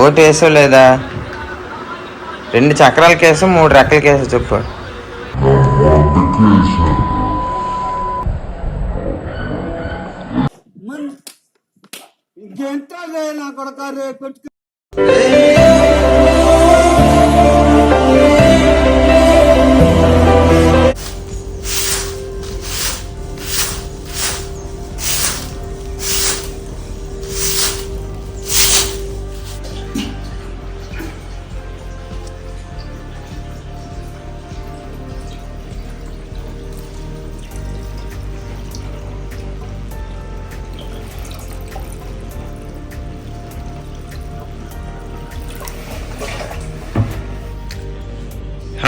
Vote వేసో లేదా? రెండు చక్రాల కేసు మూడు రెక్కల కేసు చెప్పు.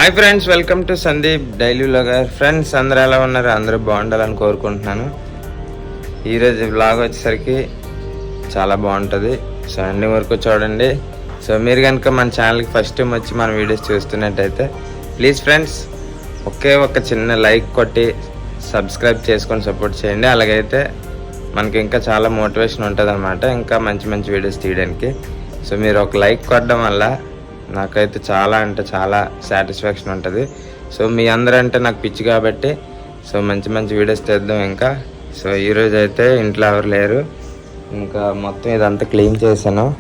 Hi friends welcome to Sandeep daily vlogger friends అందరు ఎలా ఉన్నారు? అందరూ బాగుండాలని కోరుకుంటున్నాను. ఈరోజు వ్లాగ్ వచ్చేసరికి చాలా బాగుంటుంది. సో అన్ని వరకు చూడండి. సో మీరు కనుక మన ఛానల్కి ఫస్ట్ టైం వచ్చి మన వీడియోస్ చూస్తున్నట్టయితే ప్లీజ్ ఫ్రెండ్స్ ఒకే ఒక చిన్న లైక్ కొట్టి సబ్స్క్రైబ్ చేసుకొని సపోర్ట్ చేయండి. అలాగైతే మనకి ఇంకా చాలా మోటివేషన్ ఉంటుంది ఇంకా మంచి మంచి వీడియోస్ తీయడానికి. సో మీరు ఒక లైక్ కొట్టడం వల్ల నాకైతే చాలా అంటే చాలా సాటిస్ఫాక్షన్ ఉంటుంది. సో మీ అందరంటే నాకు పిచ్చి కాబట్టి సో మంచి మంచి వీడియోస్ తెద్దాం ఇంకా. సో ఈరోజు అయితే ఇంట్లో ఎవరు లేరు. ఇంకా మొత్తం ఇదంతా క్లీన్ చేశాను.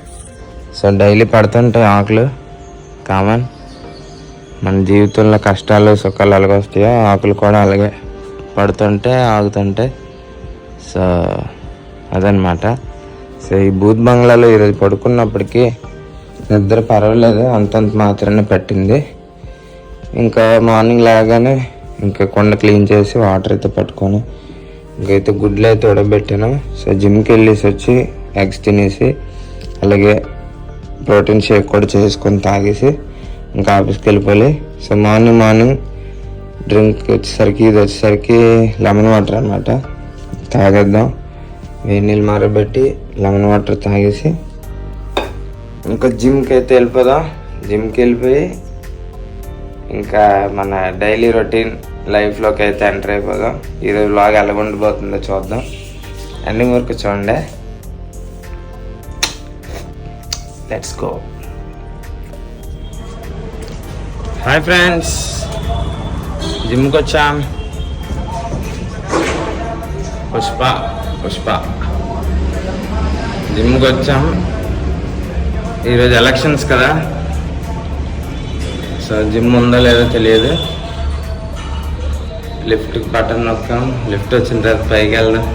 సో డైలీ పడుతుంటాయి ఆకులు. కామన్. మన జీవితంలో కష్టాలు సుఖాలు అలాగే వస్తాయో ఆకులు కూడా అలాగే పడుతుంటే ఆగుతుంటే. సో అదనమాట. సో ఈ బూత్ బంగ్లాలో ఈరోజు పడుకున్నప్పటికీ నిద్ర పర్వాలేదు అంతంత మాత్రమే పెట్టింది. ఇంకా మార్నింగ్ లాగానే ఇంకా కొండ క్లీన్ చేసి వాటర్ అయితే పట్టుకొని ఇంకైతే గుడ్లు అయితే ఉడబెట్టాను. సో జిమ్కి వెళ్ళేసి వచ్చి ఎగ్స్ తినేసి అలాగే ప్రోటీన్ షేక్ కూడా చేసుకొని తాగేసి ఇంకా ఆఫీస్కి వెళ్ళిపోయి సో మార్నింగ్ మార్నింగ్ డ్రింక్ వచ్చేసరికి ఇది వచ్చేసరికి లెమన్ వాటర్ అనమాట తాగేద్దాం. వేడి నీళ్ళు మరబెట్టి లెమన్ వాటర్ తాగేసి ఇంకా జిమ్కి అయితే వెళ్ళిపోదాం. జిమ్కి వెళ్ళిపోయి ఇంకా మన డైలీ రొటీన్ లైఫ్లోకి అయితే ఎంటర్ అయిపోదాం. ఈరోజు లాగా ఎలా ఉండిపోతుందో చూద్దాం. ఎండింగ్ వరకు చూడండి. లెట్స్ గో హాయ్ ఫ్రెండ్స్ జిమ్కి వచ్చాం. పుష్ప పుష్ప. జిమ్కి వచ్చాం. ఈరోజు ఎలక్షన్స్ కదా. సో జిమ్ ఉందో లేదో తెలియదు. Lift button నొక్కాం. లిఫ్ట్ వచ్చిన తర్వాత పైకి వెళ్దాం.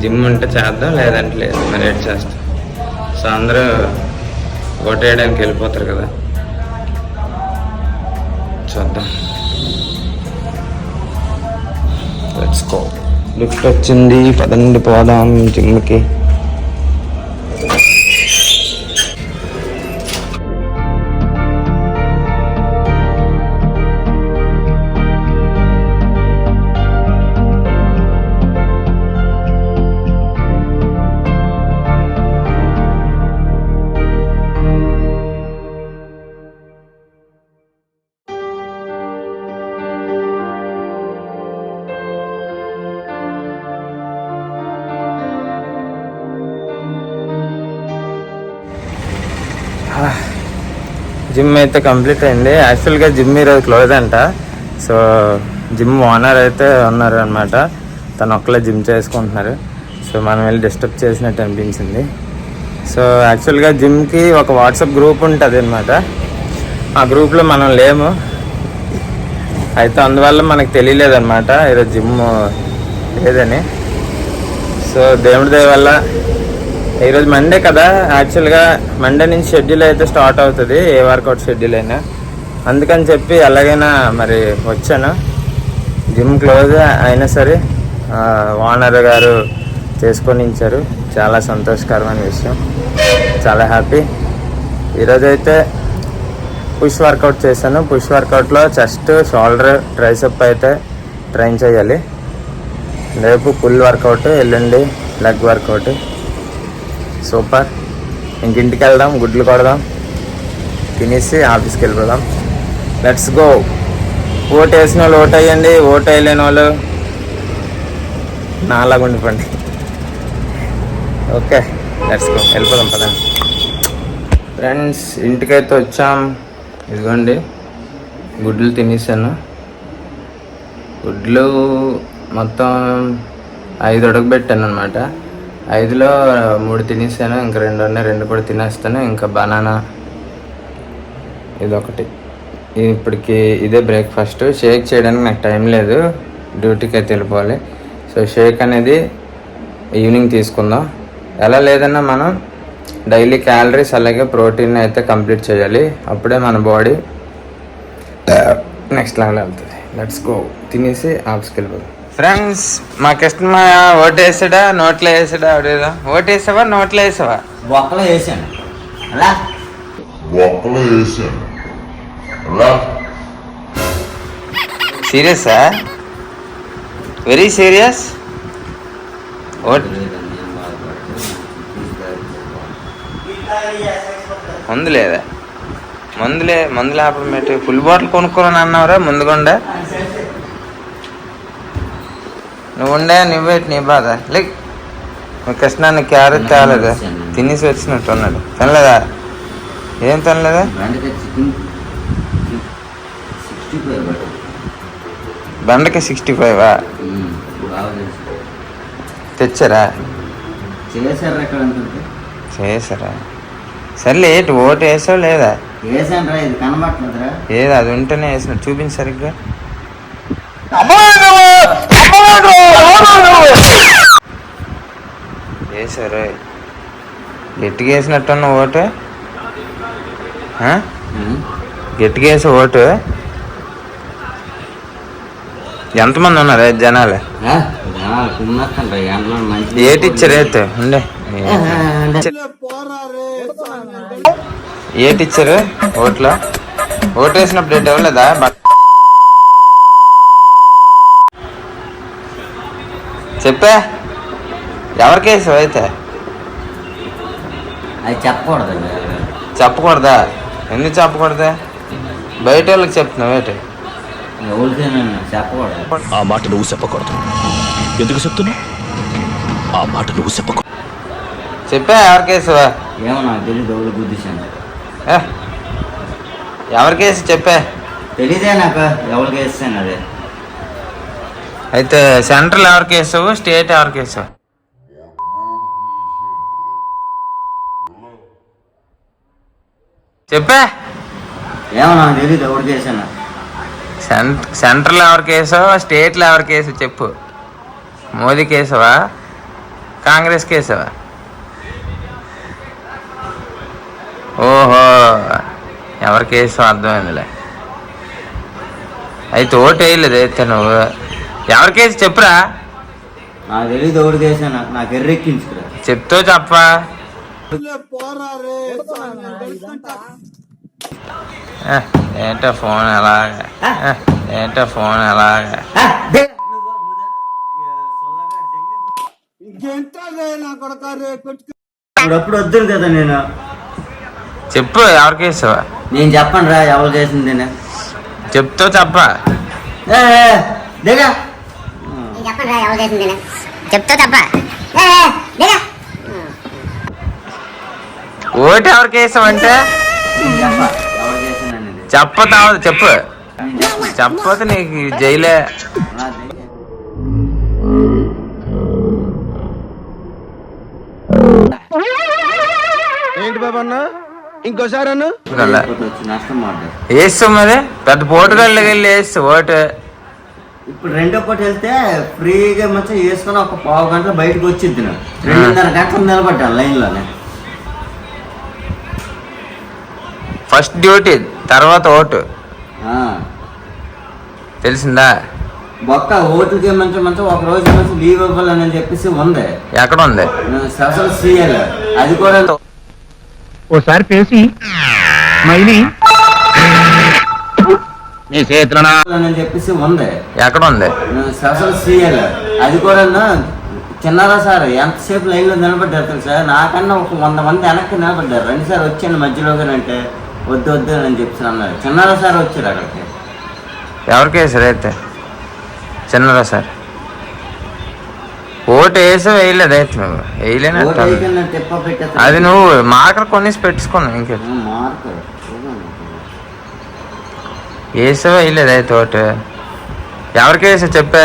జిమ్ ఉంటే చేద్దాం లేదంటే లేదు. మరి ఏడ్ చేస్తాం? సో అందరూ ఓటేయడానికి వెళ్ళిపోతారు కదా. చూద్దాం. లెట్స్ గో లిఫ్ట్ వచ్చింది. పదండి పోదాం జిమ్కి జిమ్ అయితే కంప్లీట్ అయింది. యాక్చువల్గా జిమ్ ఈరోజు క్లోజ్ అంట. సో జిమ్ ఓనర్ అయితే ఉన్నారు అనమాట తను ఒక్కలే జిమ్ చేసుకుంటున్నారు. సో మనం వెళ్ళి డిస్టర్బ్ చేసినట్టు అనిపించింది. సో యాక్చువల్గా జిమ్కి ఒక వాట్సాప్ గ్రూప్ ఉంటుంది అనమాట ఆ గ్రూప్లో మనం లేము. అయితే అందువల్ల మనకు తెలియలేదన్నమాట ఈరోజు జిమ్ లేదని సో దేవుడి దయ వల్ల ఈరోజు మండే కదా. యాక్చువల్గా మండే నుంచి షెడ్యూల్ అయితే స్టార్ట్ అవుతుంది. ఏ వర్కౌట్ షెడ్యూల్ అయినా. అందుకని చెప్పి ఎలాగైనా మరి వచ్చాను. జిమ్ క్లోజ్ అయినా సరే ఓనర్ గారు చేసుకొని ఇచ్చారు చాలా సంతోషకరమైన విషయం. చాలా హ్యాపీ ఈరోజు అయితే పుష్ వర్కౌట్ చేశాను. పుష్ వర్కౌట్లో చెస్ట్ షోల్డర్ ట్రైసప్ అయితే ట్రైన్ చేయాలి. రేపు ఫుల్ వర్కౌట్ ఎల్లుండి లెగ్ వర్కౌట్ సూపర్. ఇంకింటికి వెళ్దాం గుడ్లు కొడదాం తినేసి ఆఫీస్కి వెళ్ళిపోదాం. లెట్స్ గో ఓటు వేసిన వాళ్ళు ఓటు వేయండి ఓటు వేయలేని వాళ్ళు నాలాగా ఉండిపోండి. ఓకే లెట్స్ గో వెళ్ళిపోదాం పదండి. ఫ్రెండ్స్ ఇంటికైతే వచ్చాం. ఇదిగోండి గుడ్లు తినేసాను. గుడ్లు మొత్తం ఐదు అడుగు పెట్టాను అనమాట ఐదులో మూడు తినేసాను ఇంకా రెండు ఉన్నాయి రెండు కూడా తినేస్తాను ఇంకా బనానా ఇదొకటి. ఇప్పటికి ఇదే బ్రేక్ఫాస్ట్. షేక్ చేయడానికి నాకు టైం లేదు డ్యూటీకి అయితే వెళ్ళిపోవాలి. సో షేక్ అనేది ఈవినింగ్ తీసుకుందాం. ఎలా లేదన్నా మనం డైలీ క్యాలరీస్ అలాగే ప్రోటీన్ అయితే కంప్లీట్ చేయాలి. అప్పుడే మన బాడీ నెక్స్ట్ లెవెల్ వెళ్తుంది. Let's go. తినేసి ఆఫీస్కి వెళ్ళిపోదాం. ఫ్రెండ్స్ మా కస్టమర్ ఓటు వేసాడా? నోట్లో వేసాడా? అడిగా ఓటు వేసావా? నోట్లో వేసావా? బొక్కలో వేసాను. అలా? బొక్కలో వేసాను. అలా? సీరియసా? వెరీ సీరియస్ ఓట్ మందు లేదా మందులే మందులు ఆపడం పెట్టి ఫుల్ బాటిల్ కొనుక్కోని అన్నావురా ముందుగుండా? నువ్వు ఉండే నువ్వే నీ బాధ. లేక్. కృష్ణాన్ని క్యారెట్ తేలేదా తినేసి వచ్చినట్టు ఉన్నాడు. తినలేదా? ఏం తినలేదా? బెండకాయ సిక్స్టీ ఫైవ్ తెచ్చారా? చేసారా సర్లే ఏంటి ఓటు వేసావు లేదా? ఏది అది ఉంటేనే వేసిన చూపించి సరిగ్గా. వేసారు గట్టిగా వేసినట్టున్న ఓటు? గట్టిగా వేసే ఓటు? ఎంతమంది ఉన్నారు జనాలు? ఏటి ఇచ్చారు ఉండే. పోరా రే ఏటి ఇచ్చారు ఓట్లో? ఓటు వేసినప్పుడు ఏటి ఇవ్వలేదా చెప్పా? ఎవరికి వేసావు అయితే అది చెప్పకూడదు చెప్పకూడదా? ఎందుకు చెప్పకూడదా? బయట వాళ్ళకి చెప్తున్నావు ఏంటి? చెప్పకూడదు. ఆ మాట నువ్వు చెప్పకూడదు. ఎందుకు చెప్తున్నా ఆ మాట నువ్వు చెప్పకూడదు. చెప్పా ఎవరికి వేసావా ఏమో నాకు తెలియదు ఎవరు గుద్దిశాను ఏ, ఎవరికి వేసి చెప్పా? తెలీదే నాకు ఎవరికి వేస్తాను అదే. అయితే సెంట్రల్ ఎవరికి వేసావు స్టేట్ ఎవరికి వేసావు చెప్పా. సెంట్రల్ ఎవరికి వేసావు స్టేట్లో ఎవరికి వేసావు చెప్పు. మోదీకి వేసావా కాంగ్రెస్కి వేసావా ఓహో ఎవరికి వేసావు అర్థమైందిలే. అయితే ఓటు వేయలేదు అయితే నువ్వు? ఎవరికి వేసి చెప్పురా? నాకు తెలియదు ఎవరికి వేసాను నాకు ఎర్రెక్కించుకురా. చెప్తూ చెప్పా. ఏంటో ఫోన్ ఎలాగా? ఏంటో ఫోన్ కొట్టుకు అప్పుడు వద్దును కదా నేను. చెప్పు ఎవరికి వేసావా నేను చెప్పను రా ఎవరికి వేసింది నేను చెప్తూ చెప్పా. దిగా. ఎవరు చేసింది. చెప్తా తప్ప. ఓటు ఎవరికి వేసావంటే నేను చెప్ప. చెప్పకపోతే నీకు జైలే. ఏంటి బాబా అన్న ఇంకోసారి అన్న వేస్తావు మరి పెద్ద పోటుగాళ్ళకి వెళ్ళి వేస్తు ఓటు ఇప్పుడు రెండో పూట వెళ్తే ఫ్రీగా మంచిగా వేసుకొని ఒక పావు గంటలో బయటకు వచ్చిద్ది నేను. రెండున్నర గంటలు నిలబడ్డా లైన్లోనే. ఫస్ట్ డ్యూటీ తర్వాత ఓటు. ఆ, తెలిసిందా? బొక్క ఓట్లకి మంచి మంచి ఒక రోజు మంచి లీవ్ ఇవ్వాలని చెప్పేసి ఉంది. ఎక్కడ ఉంది? Special CL. అది కూడా ఓసారి పేసి మైని నీ చేతులనా? అని చెప్పేసి ఉంది. ఎక్కడ ఉంది స్పెషల్ సీఎల్. అది కూడా చిన్నారా సార్ ఎంతసేపు లైన్లో నిలబడ్డారు తెలుసా? నాకన్నా ఒక వంద మంది వెనక్కి నిలబడ్డారు. రండి సార్ వచ్చాను మధ్యలోగా అంటే వద్దు వద్దు అని చెప్పేసి అన్నారు. చిన్నారా సార్ వచ్చారు అక్కడికి. ఎవరికి వేసారు అయితే? చిన్నరా సార్. ఓటు వేసా వేయలేదు అయితే నువ్వు. వేయలేనట్టు పెట్టేస్తా. అది నువ్వు మార్కర్ కొనేసి పెట్టుకున్నావు ఇంకే మార్కర్ వేసా వేయలేదు అయితే ఓటు ఎవరికి వేసా చెప్పా.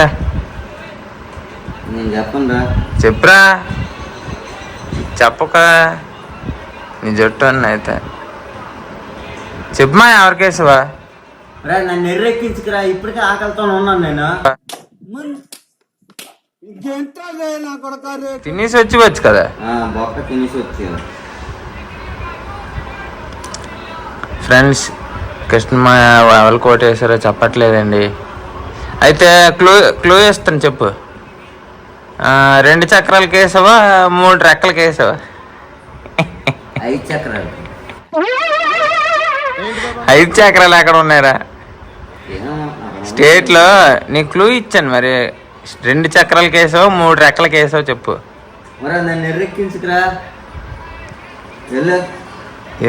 నేను చెప్పను రా చెప్పురా. చెప్పక. నీ జట్టు అన్న అయితే. చెప్పమా ఎవరికి వేసావా రా నన్ను ఎర్రెక్కించుకురా. ఇప్పటికే ఆకలితో ఉన్నాను నేను. తినేసి వచ్చివచ్చు కదా? ఆ, బొక్క తినేసి వచ్చాను ఫ్రెండ్స్ కృష్ణ ఎవరు కోట వేసారో చెప్పట్లేదండి. అయితే క్లూ క్లూ ఇస్తాను చెప్పు. రెండు చక్రాలకి వేసావా మూడు రెక్కలకి వేసావా ఐదు చక్రాలు. ఐదు చక్రాలు ఎక్కడ ఉన్నాయరా? స్టేట్లో నీకు క్లూ ఇచ్చాను మరి. రెండు చక్రాలకి వేసావు మూడు రెక్కలకి వేసావు చెప్పు. మరి నన్ను ఎర్రెక్కించుకురా. వెళ్ళు.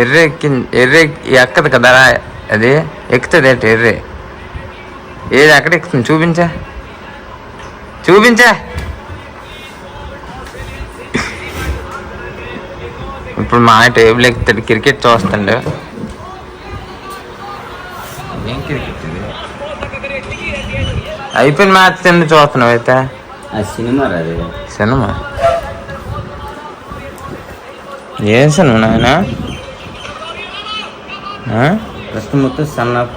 ఎర్రె ఎక్కి ఎర్రె ఎక్కదు కదరా. అది ఎక్కుతుంది ఏంటి? ఎర్రె. ఏది ఎక్కడ ఎక్కుతుంది? చూపించా. చూపించా. ఇప్పుడు మా టేబుల్ ఎక్కుతాడు క్రికెట్ చూస్తాడు. ఏం క్రికెట్? అయిపోయిన మ్యాచ్ తిండి చూస్తున్నావు అయితే? Cinema cinema? ఏం సినిమా నాయన? మొత్తం సన్ ఆఫ్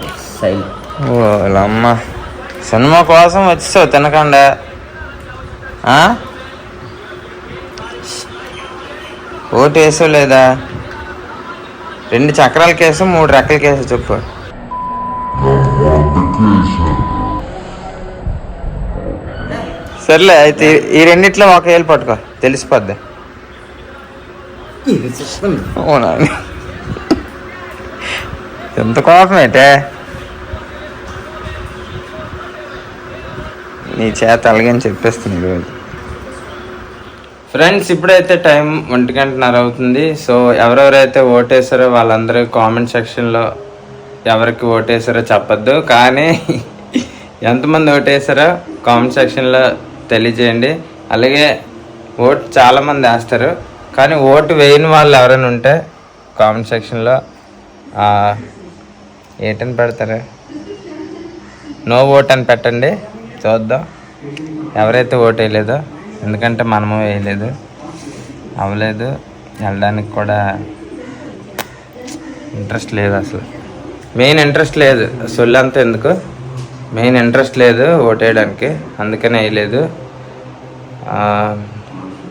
సినిమా కోసం వచ్చేసావు తినకుండా. ఆ? ఓటు వేసావు లేదా? రెండు చక్రాల కేసు మూడు రెక్కల కేసు చెప్పు. సర్లే అయితే ఈ- రెండిట్లో ఒక వేలు పట్టుకో. తెలిసిపోద్ది. అవునా? ఎంత కోపం అయితే నీ చేత అలాగని చెప్పేస్తుంది ఈరోజు. ఫ్రెండ్స్ ఇప్పుడైతే టైం ఒంటి గంటన్నర అవుతుంది. సో ఎవరెవరైతే ఓటేసారో వాళ్ళందరూ కామెంట్ సెక్షన్లో ఎవరికి ఓటేసారో చెప్పద్దు. కానీ ఎంతమంది ఓటేసారో కామెంట్ సెక్షన్లో తెలియజేయండి. అలాగే ఓటు చాలామంది వేస్తారు. కానీ ఓటు వేయని వాళ్ళు ఎవరైనా ఉంటే కామెంట్ సెక్షన్లో ఏటని పెడతారు? నో ఓట్ అని పెట్టండి. చూద్దాం. ఎవరైతే ఓటు వేయలేదో ఎందుకంటే మనము వేయలేదు. అవ్వలేదు. వెళ్ళడానికి కూడా ఇంట్రెస్ట్ లేదు అసలు. మెయిన్ ఇంట్రెస్ట్ లేదు. సొల్లు అంతా ఎందుకు? మెయిన్ ఇంట్రెస్ట్ లేదు ఓటు వేయడానికి. అందుకనే వేయలేదు.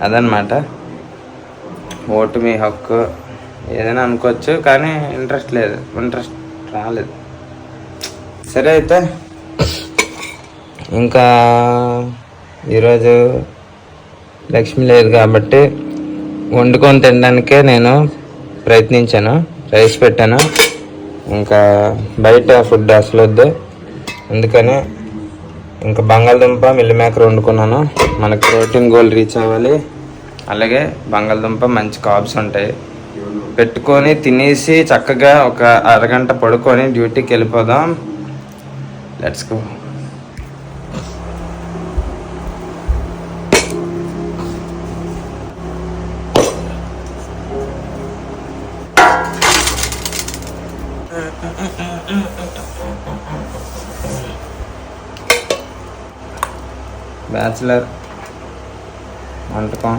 అదనమాట. ఓటు మీ హక్కు. ఏదైనా అనుకోవచ్చు కానీ ఇంట్రెస్ట్ లేదు. ఇంట్రెస్ట్ రాలేదు. సరే అయితే. ఇంకా ఈరోజు లక్ష్మి లేదు కాబట్టి వండుకొని తినడానికే నేను ప్రయత్నించాను. రైస్ పెట్టాను. ఇంకా బయట ఫుడ్ అసలు వద్దు. అందుకని ఇంకా బంగాళదుంప మిల్లిమేకర్ వండుకున్నాను. మనకు ప్రోటీన్ గోల్ రీచ్ అవ్వాలి. అలాగే బంగాళదుంప మంచి కాబ్స్ ఉంటాయి. పెట్టుకొని తినేసి చక్కగా ఒక అరగంట పడుకొని డ్యూటీకి వెళ్ళిపోదాం. లెట్స్ గో బ్యాచిలర్ వంటకం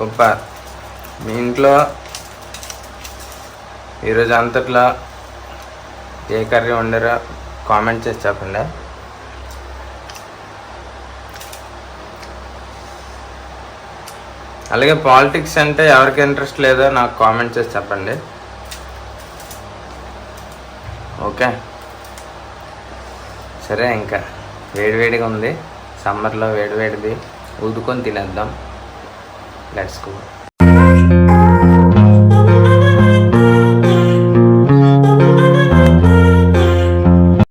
సూపర్. మీ ఇంట్లో ఈరోజు అంతట్లో ఏ కర్రీ వండారో కామెంట్ చేసి చెప్పండి. అలాగే పాలిటిక్స్ అంటే ఎవరికి ఇంట్రెస్ట్ లేదో నాకు కామెంట్ చేసి చెప్పండి. ఓకే. సరే ఇంకా వేడివేడిగా ఉంది. సమ్మర్లో వేడివేడిది ఊదుకొని తినేద్దాం. Let's go